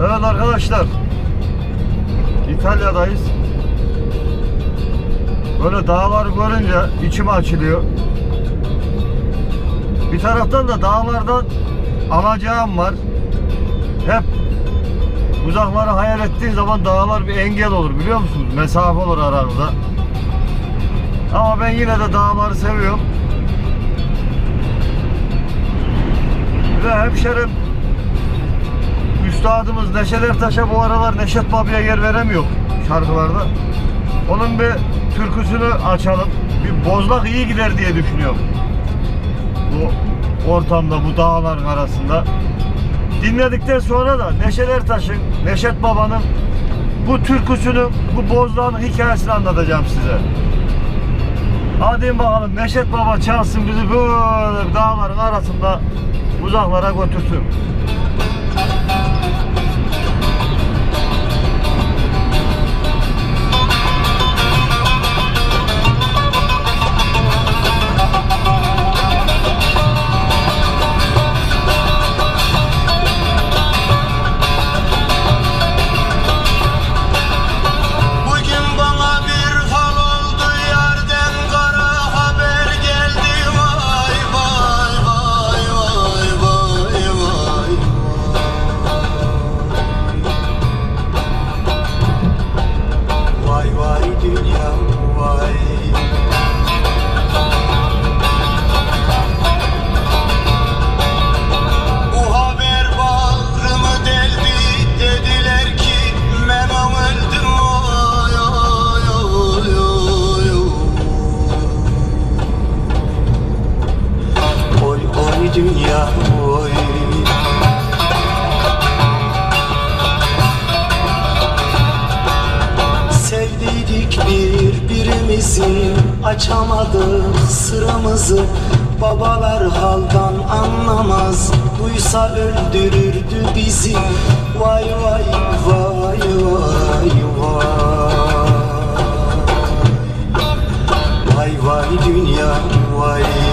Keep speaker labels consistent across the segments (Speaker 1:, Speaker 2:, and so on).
Speaker 1: Evet arkadaşlar. İtalya'dayız. Böyle dağları görünce içim açılıyor. Bir taraftan da dağlardan alacağım var. Hep uzakları hayal ettiğin zaman dağlar bir engel olur biliyor musunuz? Mesafe olur aranızda. Ama ben yine de dağları seviyorum. Ve hemşerim Üstadımız Neşet Ertaş'a bu aralar Neşet Baba'ya yer veremiyor şarkılarda. Onun bir türküsünü açalım. Bir bozlak iyi gider diye düşünüyorum. Bu ortamda, bu dağların arasında. Dinledikten sonra da Neşet Ertaş'ın, Neşet Baba'nın bu türküsünü, bu bozlağın hikayesini anlatacağım size. Hadi bakalım Neşet Baba çalsın bizi böyle dağların arasında uzaklara götürsün.
Speaker 2: Birbirimizi Açamadık sıramızı Babalar haldan anlamaz. Duysa öldürürdü bizi Vay vay vay vay vay. Vay vay dünya vay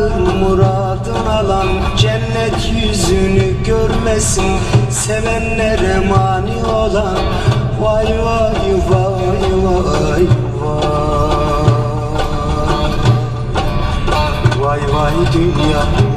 Speaker 2: Var mıdır muradın alan Cennet yüzünü görmesin. Sevenlere mani olan Vay vay vay vay vay. Vay vay dünya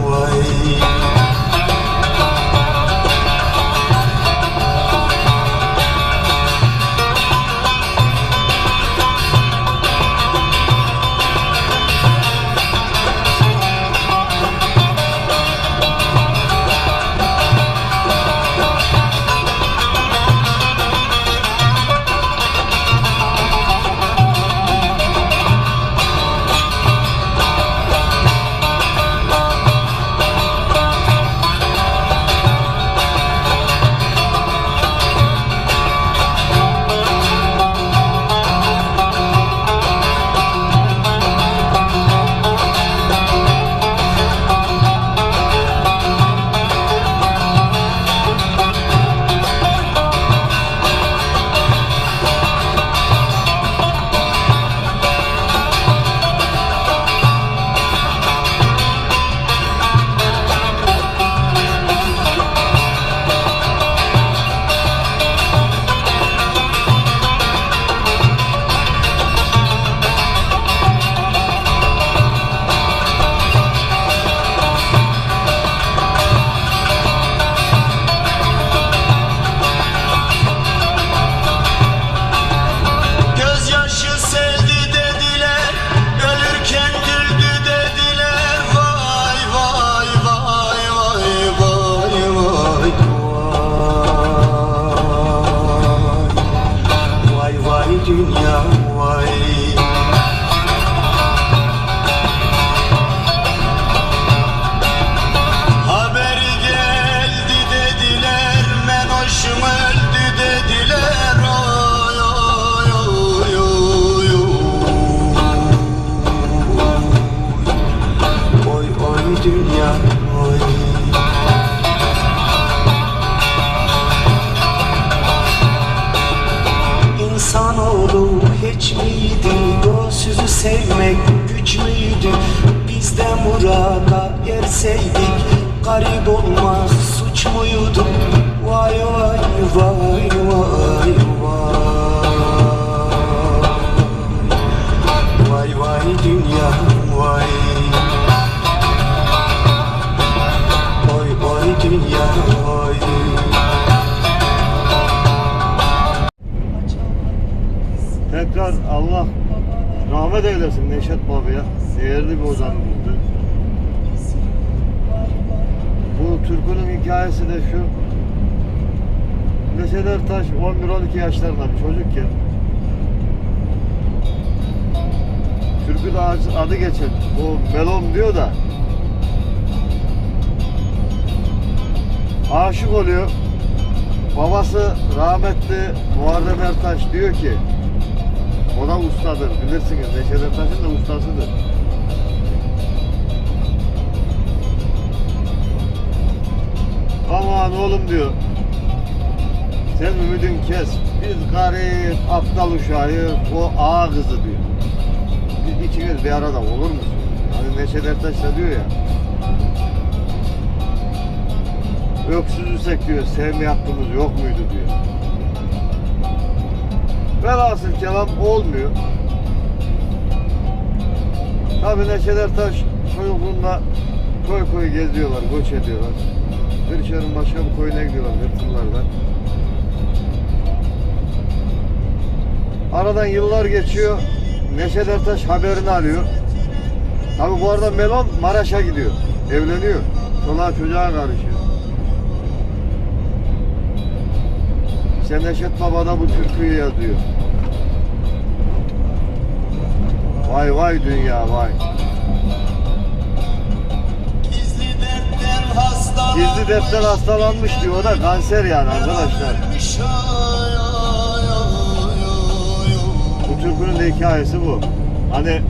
Speaker 2: sizi sevmek güç müydü? Bizden burada yerseydik garip olmak suç muydu? Vay vay vay vay vay Vay vay dünya vay Oy oy dünya vay
Speaker 1: Tekrar Allah rahmet eylesin Neşet Baba'ya. Değerli bir ozanımızdı. Bu türkünün hikayesi de şu. Neşet Ertaş 11-12 yaşlarında bir çocukken türküde adı- geçen o melom diyor da aşık oluyor. Babası rahmetli Muharrem Ertaş diyor ki o da ustadır bilirsiniz Neşet Ertaş'ın da ustasıdır. Aman oğlum diyor. Sen ümidin kes. Biz garip, aptal uşağıyız, o ağa kızı diyor. Biz ikimiz bir arada olur musun? Hani Neşet Ertaş da diyor ya. Öksüzüsek diyor, sevme hakkımız yok muydu diyor. Velhasıl kelam olmuyor. Tabi Neşet Ertaş çocukluğunda koy koy geziyorlar, göç ediyorlar. Kırşehir'in başka bir koyuna gidiyorlar hırtımlardan. Aradan yıllar geçiyor. Neşet Ertaş haberini alıyor. Tabi bu arada Melon Maraş'a gidiyor. Evleniyor. Çoluğa çocuğa karışıyor. İşte Neşet Baba da bu türküyü yazıyor. Vay vay dünya vay.
Speaker 2: Gizli dertten hastalanmış
Speaker 1: Gizli dertten hastalanmış diyor o da kanser yani arkadaşlar. Bu türkünün de hikayesi bu. Hani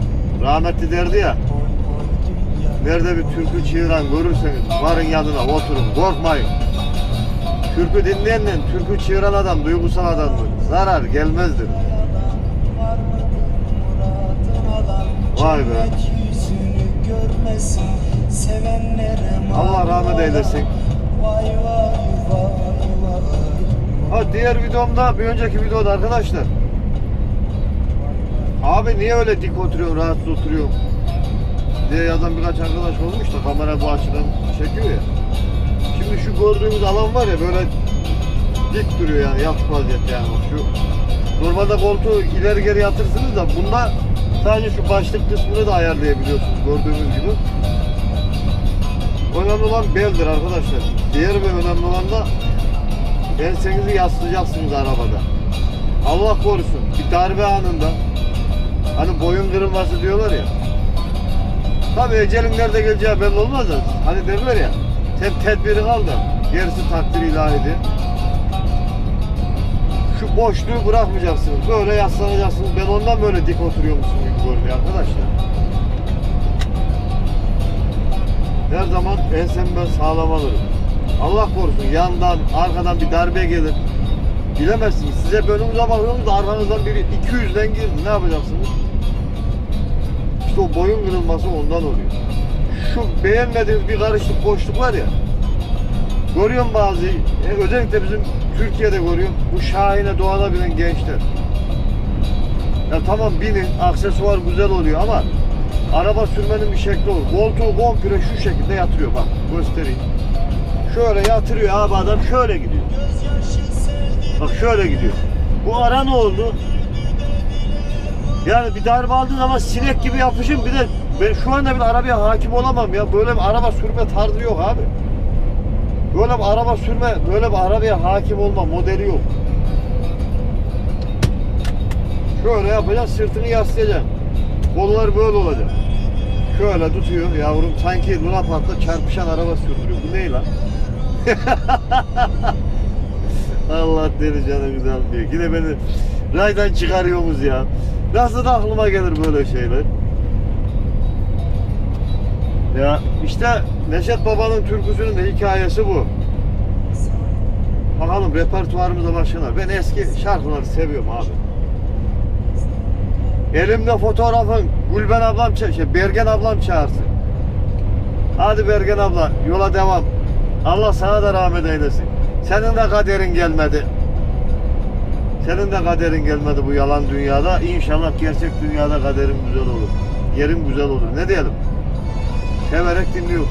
Speaker 1: rahmetli derdi ya. Nerede bir türkü çığıran görürseniz varın yanına oturun korkmayın. Türkü dinleyenle türkü çığıran adam duygusal adamdır. Zarar gelmezdir. Vay be. Allah rahmet eylesin.
Speaker 2: Vay vay vay
Speaker 1: Ha diğer videomda bir önceki videoda arkadaşlar. Abi niye öyle dik oturuyorsun, rahatsız oturuyorsun diye yazan birkaç arkadaş olmuş da kamera bu açıdan çekiyor ya. Şimdi şu gördüğümüz alan var ya böyle dik duruyor yani yatık vaziyette yani şu. Normalde koltuğu ileri geri yatırsınız da bunda sadece şu başlık kısmını da ayarlayabiliyorsunuz gördüğünüz gibi. Önemli olan beldir arkadaşlar. Diğer bir önemli olan da ensenizi yaslayacaksınız arabada. Allah korusun bir darbe anında hani boyun kırılması diyorlar ya. Tabii ecelin nerede geleceği belli olmaz hani derler ya sen tedbirini al da gerisi takdir ilahidir. Şu boşluğu bırakmayacaksınız. Böyle yaslanacaksınız. Ben ondan böyle dik oturuyormuşum gibi görünüyor arkadaşlar. Her zaman ensemden sağlam alırım. Allah korusun yandan, arkadan bir darbe gelir. Bilemezsiniz. Size önünüze bakıyorsunuz da arkanızdan biri 200'den girdi. Ne yapacaksınız? İşte o boyun kırılması ondan oluyor. Şu beğenmediğiniz bir karışık boşluk var ya. Görüyorum bazı, e, özellikle bizim Türkiye'de görüyorum. Bu şahine doğada binen gençler. Ya tamam binin, aksesuar güzel oluyor ama araba sürmenin bir şekli olur. Koltuğu komple şu şekilde yatırıyor bak göstereyim. Şöyle yatırıyor abi adam şöyle gidiyor. Bak şöyle gidiyor. Bu ara ne oldu? Yani bir darbe aldığın zaman sinek gibi yapışın bir de ben şu anda bir arabaya hakim olamam ya. Böyle bir araba sürme tarzı yok abi. Böyle bir araba sürme, böyle bir arabaya hakim olma modeli yok. Şöyle yapacaksın, sırtını yaslayacaksın. Kollar böyle olacak. Şöyle tutuyor yavrum sanki Luna Park'ta çarpışan araba sürdürüyor. Bu ne lan? Allah deli canı güzel diyor. Yine beni raydan çıkarıyorsunuz ya. Nasıl da aklıma gelir böyle şeyler. Ya işte Neşet Baba'nın türküsünün de hikayesi bu. Bakalım repertuarımıza başlayalım. Ben eski şarkıları seviyorum abi. Elimde fotoğrafın Gülben ablam, şey, Bergen ablam çağırsın. Hadi Bergen abla yola devam. Allah sana da rahmet eylesin. Senin de kaderin gelmedi. Senin de kaderin gelmedi bu yalan dünyada. İnşallah gerçek dünyada kaderin güzel olur. Yerin güzel olur. Ne diyelim? Severek dinliyorum.